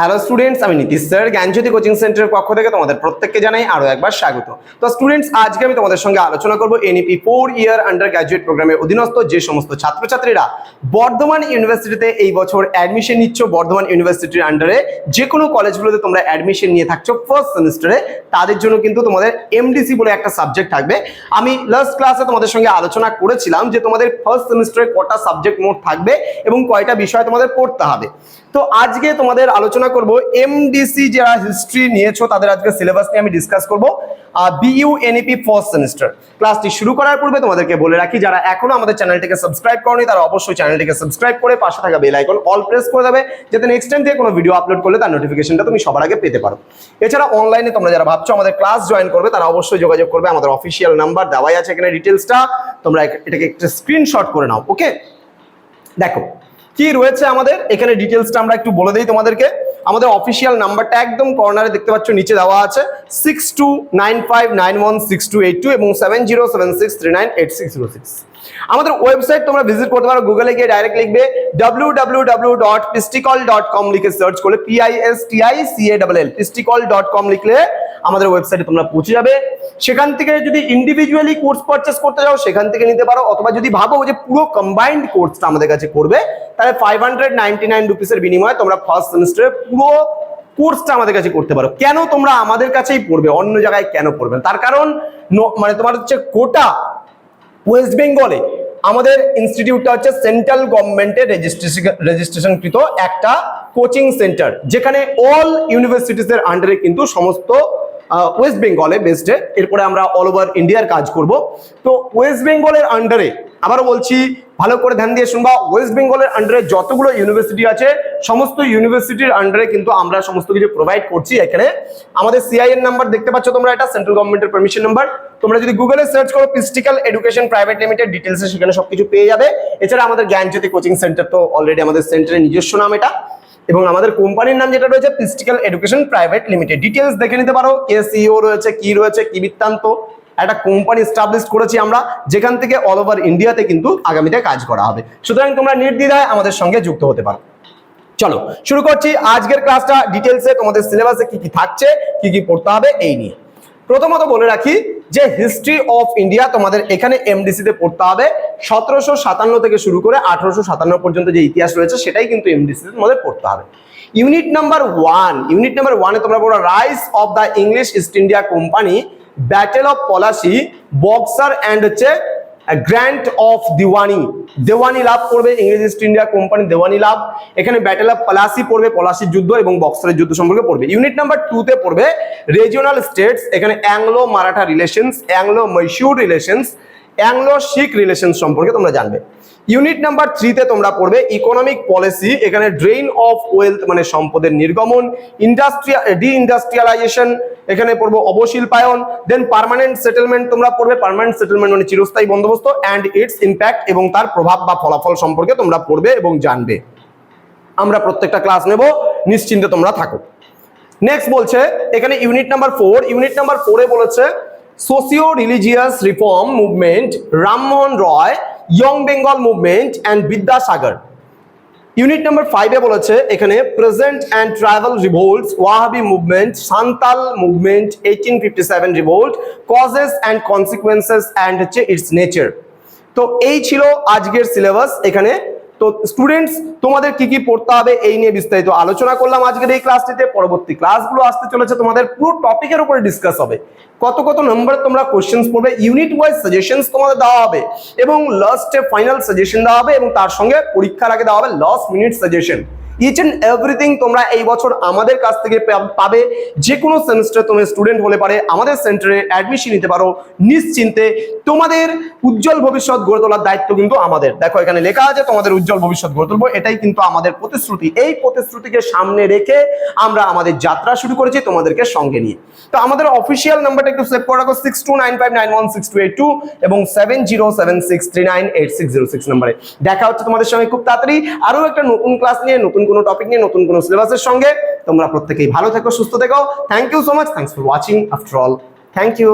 Hello students আমি Nitish sir, জ্ঞানজ্যোতি coaching সেন্টারের পক্ষ থেকে তোমাদের প্রত্যেককে জানাই আরও একবার স্বাগত। তো স্টুডেন্টস আজকে আমি তোমাদের সঙ্গে আলোচনা করব NEP four year undergraduate প্রোগ্রামের অধীনস্থ যে সমস্ত ছাত্রছাত্রীরা বর্ধমান ইউনিভার্সিটিতে এই বছর অ্যাডমিশন নিচ্ছ, বর্ধমান ইউনিভার্সিটির আন্ডারে যে কোনো কলেজগুলোতে তোমরা অ্যাডমিশন নিয়ে থাকছো ফার্স্ট সেমিস্টারে তাদের জন্য কিন্তু তোমাদের এমডিসি বলে একটা সাবজেক্ট থাকবে। আমি লাস্ট ক্লাসে তোমাদের সঙ্গে আলোচনা করেছিলাম যে তোমাদের ফার্স্ট সেমিস্টারে কটা সাবজেক্ট মোট থাকবে এবং কয়টা বিষয় তোমাদের পড়তে হবে। তো আজকে তোমাদের আলোচনা করব। এমডিসি যারা হিস্ট্রি নিয়েছো, তাদের আজকে সিলেবাস নিয়ে আমি ডিসকাস করব। বিইউ এনইপি ফার্স্ট সেমিস্টার ক্লাসটি শুরু করার পূর্বে তোমাদেরকে বলে রাখি, যারা এখনও আমাদের চ্যানেলটিকে সাবস্ক্রাইব করনি, তারা অবশ্যই চ্যানেলটিকে সাবস্ক্রাইব করে পাশে থাকা বেল আইকন অল প্রেস করে দেবে, যাতে নেক্সট টাইম থেকে কোনো ভিডিও আপলোড করলে তার নোটিফিকেশনটা তুমি সবার আগে পেতে পারো। এছাড়া অনলাইনে তোমরা যারা ভাবছ আমাদের ক্লাস জয়েন করবে, তারা অবশ্যই যোগাযোগ করবে। আমাদের অফিসিয়াল নাম্বার দেওয়াই আছে এখানে ডিটেলসটা তোমরা এটাকে একটা স্ক্রিনশট করে নাও ওকে দেখো, কি রয়েছে আমাদের? এখানে ডিটেলসটা আমরা একটু বলে দিই তোমাদেরকে। আমাদের অফিসিয়াল নাম্বারটা একদম কর্নারে দেখতে পাচ্ছ, নিচে দেওয়া আছে six two nine five nine one six two eight two এবং seven zero seven six three nine eight six zero six আমাদের ওয়েবসাইট তোমরা ভিজিট করতে পারো গুগলে গিয়ে ডাইরেক্ট লিখবে W W W dot Pisticall dot com লিখে সার্চ করলে P I S T I C A double L Pisticall dot com লিখলে আমাদের ওয়েবসাইটে তোমরা পৌঁছে যাবে। সেখান থেকে যদি ইন্ডিভিজুয়ালি কোর্স পারচেস করতে যাও সেখান থেকে নিতে পারো। অথবা যদি ভাবো যে পুরো কম্বাইন্ড কোর্সটা আমাদের কাছে করবে, তাহলে ফাইভ হান্ড্রেড নাইনটি নাইন রুপিসের বিনিময়ে তোমরা ফার্স্ট সেমিস্টারে পুরো কোর্সটা আমাদের কাছে করতে পারো। কেন তোমরা আমাদের কাছেই পড়বে? অন্য জায়গায় কেন পড়বে তার কারণ মানে তোমার হচ্ছে কোটা ওয়েস্ট বেঙ্গলে আমাদের ইনস্টিটিউটটা হচ্ছে সেন্ট্রাল গভর্নমেন্টের রেজিস্ট্রেশন রেজিস্ট্রেশনকৃত একটা কোচিং সেন্টার যেখানে অল ইউনিভার্সিটিসের আন্ডারে কিন্তু সমস্ত ওয়েস্ট বেঙ্গলে বেসডে এরপরে আমরা অল ওভার ইন্ডিয়ার কাজ করব। তো ওয়েস্ট বেঙ্গলের আন্ডারে আবারও বলছি, ভালো করে ধ্যান দিয়ে শুনবা। ওয়েস্ট বেঙ্গলের আন্ডারে যতগুলো ইউনিভার্সিটি আছে, সমস্ত ইউনিভার্সিটির আন্ডারে কিন্তু আমরা সমস্ত কিছু প্রোভাইড করছি এখানে। আমাদের সিআইএন নাম্বার দেখতে পাচ্ছ তোমরা এটা সেন্ট্রাল গভর্নমেন্টের পারমিশন নাম্বার তোমরা যদি গুগলে সার্চ করো পিস্টিক্যাল এডুকেশন প্রাইভেট লিমিটেড ডিটেলসে সেখানে সবকিছু পেয়ে যাবে। এছাড়া আমাদের জ্ঞানজ্যোতি কোচিং সেন্টার তো অলরেডি আমাদের সেন্টারের নিজস্ব নাম এটা। এবং আমাদের কোম্পানির নাম যেটা রয়েছে Pisticall education private limited details দেখে নিতে পারো, কে সিইও রয়েছে, কি রয়েছে, কি বৃত্তান্ত। একটা কোম্পানি স্টাবলিশ করেছি আমরা, যেখান থেকে অল ওভার ইন্ডিয়াতে কিন্তু আগামীতে কাজ করা হবে। সুতরাং তোমরা নির্দ্বিধায় আমাদের সঙ্গে যুক্ত হতে পারো। চলো, শুরু করছি আজকের ক্লাসটা ডিটেলসে তোমাদের সিলেবাসে কি কি থাকছে, কি কি পড়তে হবে, এই নিয়ে। প্রথমত বলে রাখি যে হিস্ট্রি অফ ইন্ডিয়া তোমাদের এখানে এমডিসি তে পড়তে হবে, সতেরোশো সাতান্ন থেকে শুরু করে আঠারোশো সাতান্ন পর্যন্ত যে ইতিহাস রয়েছে, সেটাই কিন্তু এমডিসি তে তোমাদের পড়তে হবে। Unit number one unit number ওয়ানে তোমরা পড়ো rise of the English East India company battle of Plassey Buxar and হচ্ছে গ্র্যান্ট অফ দিওয়ানি দেওয়ানি লাভ করবে ইংরেজ ইস্ট ইন্ডিয়া কোম্পানি দেওয়ানি লাভ। এখানে ব্যাটেল অফ পলাশি পড়বে পলাশির যুদ্ধ এবং বক্সারের যুদ্ধ সম্পর্কে পড়বে। ইউনিট নাম্বার টুতে পড়বে রিজিওনাল স্টেটস এখানে Anglo Maratha relations Anglo Mysore relations Anglo Sikh relation সম্পর্কে তোমরা জানবে। ইউনিট নাম্বার থ্রিতে তোমরা পড়বে ইকোনমিক পলিসি এখানে ড্রেইন অফ ওয়েলথ মানে সম্পদের নির্গমন ইন্ডাস্ট্রিয়াল ডি ইন্ডাস্ট্রিয়ালাইজেশন এখানে পড়ব অবশিল্পায়ন দেন পার্মানেন্ট সেটেলমেন্ট তোমরা পড়বে পার্মানেন্ট সেটেলমেন্ট মানে চিরস্থায়ী বন্দোবস্ত অ্যান্ড ইটস ইম্প্যাক্ট এবং তার প্রভাব বা ফলাফল সম্পর্কে তোমরা পড়বে এবং জানবে। আমরা প্রত্যেকটা ক্লাস নেব, নিশ্চিন্তে তোমরা থাকো। নেক্সট বলছে, এখানে unit number four unit number ফোরে বলেছে socio religious reform movement Rammohan Roy young Bengal movement and Vidyasagar unit number ফাইভে বলেছে, এখানে peasant and tribal revolt Wahabi movement Santhal movement eighteen fifty seven revolt causes and consequences and হচ্ছে its nature তো এই ছিল আজকের syllabus এখানে তো স্টুডেন্টস তোমাদের কি কি পড়তে হবে এই নিয়ে বিস্তারিত আলোচনা করলাম আজকের এই ক্লাসটিতে পরবর্তী ক্লাসগুলো আসতে চলেছে, তোমাদের পুরো টপিকের উপরে ডিসকাস হবে। কত কত নম্বরে তোমরা কোশ্চেন্স পড়বে ইউনিট ওয়াইজ সাজেশনস তোমাদের দেওয়া হবে, এবং লাস্টে ফাইনাল সাজেশন দেওয়া হবে, এবং তার সঙ্গে পরীক্ষার আগে দেওয়া হবে last minute suggestion each and everything তোমরা এই বছর আমাদের কাছ থেকে পাবে যে কোনো সেমিস্টার তুমি স্টুডেন্ট হলে পারে, আমাদের সেন্টারে অ্যাডমিশন নিতে পারো। নিশ্চিন্তে তোমাদের উজ্জ্বল ভবিষ্যৎ গড়ে তোলার দায়িত্ব কিন্তু আমাদের। দেখো, এখানে লেখা আছে, তোমাদের উজ্জ্বল ভবিষ্যৎ গড়ে তুলবো। এটাই কিন্তু আমাদের প্রতিশ্রুতি। এই প্রতিশ্রুতিকে সামনে রেখে আমরা আমাদের যাত্রা শুরু করেছি তোমাদেরকে সঙ্গে নিয়ে। তো আমাদের অফিসিয়াল নাম্বারটা একটু সেভ করে রাখো six two nine five nine one six two eight two এবং seven zero seven six three nine eight six zero six নাম্বারে দেখা হচ্ছে তোমাদের সঙ্গে খুব তাড়াতাড়ি। আরও একটা নতুন ক্লাস নিয়ে, নতুন কোনো টপিক নিয়ে, নতুন কোনো সিলেবাসের সঙ্গে। তোমরা প্রত্যেকেই ভালো থেকো, সুস্থ থেকো। Thank you so much thanks for watching after all thank you